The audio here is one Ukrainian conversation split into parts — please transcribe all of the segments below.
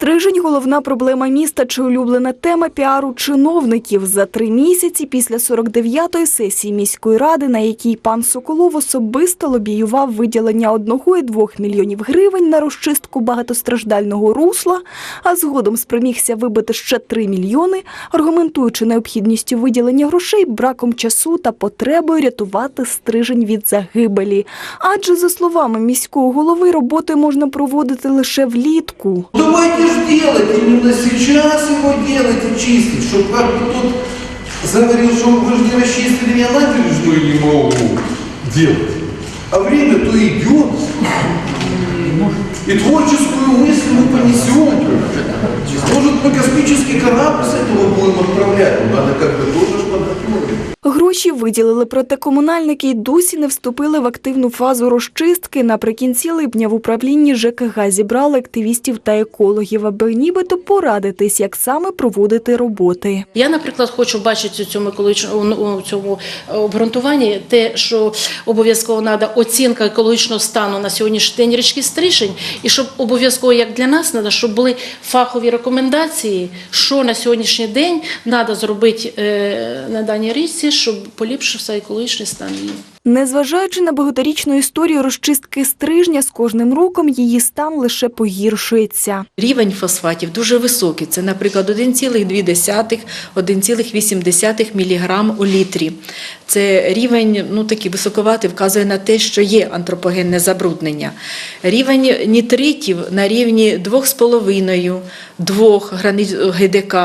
Стрижень – головна проблема міста чи улюблена тема піару чиновників. За три місяці після 49-ї сесії міської ради, на якій пан Соколов особисто лобіював виділення 1,2 мільйонів гривень на розчистку багатостраждального русла, а згодом спромігся вибити ще 3 мільйони, аргументуючи необхідністю виділення грошей браком часу та потребою рятувати Стрижень від загибелі. Адже, за словами міського голови, роботи можна проводити лише влітку. Давайте ж делать, именно сейчас его делать и чистить, чтобы как бы тут говорил, что вы же не расчистили, я набережную не могу делать. А время-то идет. И творческую мысль мы понесем. Может, мы космический корабль с этого будем отправлять, но надо как бы. Гроші виділили, проте комунальники й досі не вступили в активну фазу розчистки. Наприкінці липня в управлінні ЖКГ зібрали активістів та екологів, аби нібито порадитись, як саме проводити роботи. Я, наприклад, хочу бачити у цьому екологічному у цьому обґрунтуванні те, що обов'язково треба оцінка екологічного стану на сьогоднішній день річки Стришень, і щоб обов'язково, як для нас, треба, щоб були фахові рекомендації, що на сьогоднішній день треба зробити е, на даній річці, щоб поліпшився екологічний стан її. Незважаючи на багаторічну історію розчистки стрижня, з кожним роком її стан лише погіршується. Рівень фосфатів дуже високий. Це, наприклад, 1,2-1,8 мг у літрі. Це рівень ну, такий високоватий, вказує на те, що є антропогенне забруднення. Рівень нітритів на рівні 2,5-2 границь ГДК.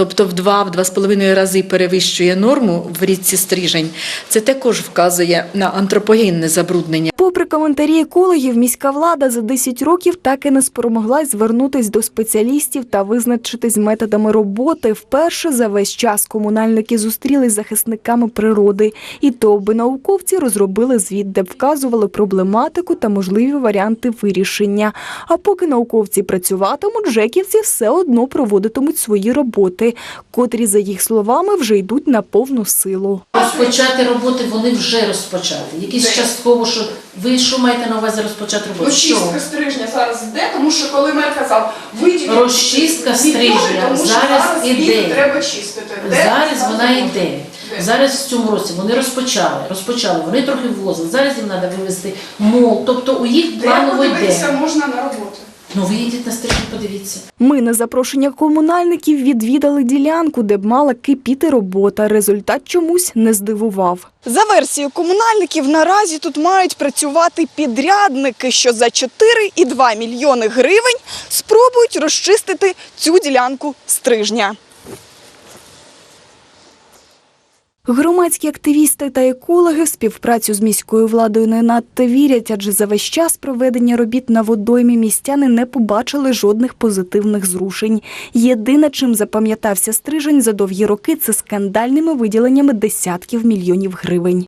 Тобто в 2-2,5 рази перевищує норму в річці Стрижень. Це також вказує на антропогенне забруднення. Попри коментарі екологів, міська влада за 10 років так і не спромоглась звернутись до спеціалістів та визначитись методами роботи. Вперше за весь час комунальники зустрілись з захисниками природи. І то, аби науковці розробили звіт, де б вказували проблематику та можливі варіанти вирішення. А поки науковці працюватимуть, жеківці все одно проводитимуть свої роботи, котрі, за їх словами, вже йдуть на повну силу. Розпочати роботи вони вже розпочали. Якісь частково, що ви що маєте на увазі розпочати роботи? Розчистка стрижня зараз йде, тому що коли мер казав, виділіть Розчистка стрижня тому зараз іде. треба чистити. Де Зараз вона йде. Зараз в цьому році вони розпочали. Розпочали, вони трохи ввозили. Зараз їм треба вивезти мол. Тобто у їх Де планово подивитися йде. можна на роботу? Ну виїдіть на стрічку, подивіться. Ми на запрошення комунальників відвідали ділянку, де б мала кипіти робота. Результат чомусь не здивував. За версією комунальників, наразі тут мають працювати підрядники, що за 4,2 мільйони гривень спробують розчистити цю ділянку стрижня. Громадські активісти та екологи в співпрацю з міською владою не надто вірять, адже за весь час проведення робіт на водоймі містяни не побачили жодних позитивних зрушень. Єдине, чим запам'ятався стрижень за довгі роки, це скандальними виділеннями десятків мільйонів гривень.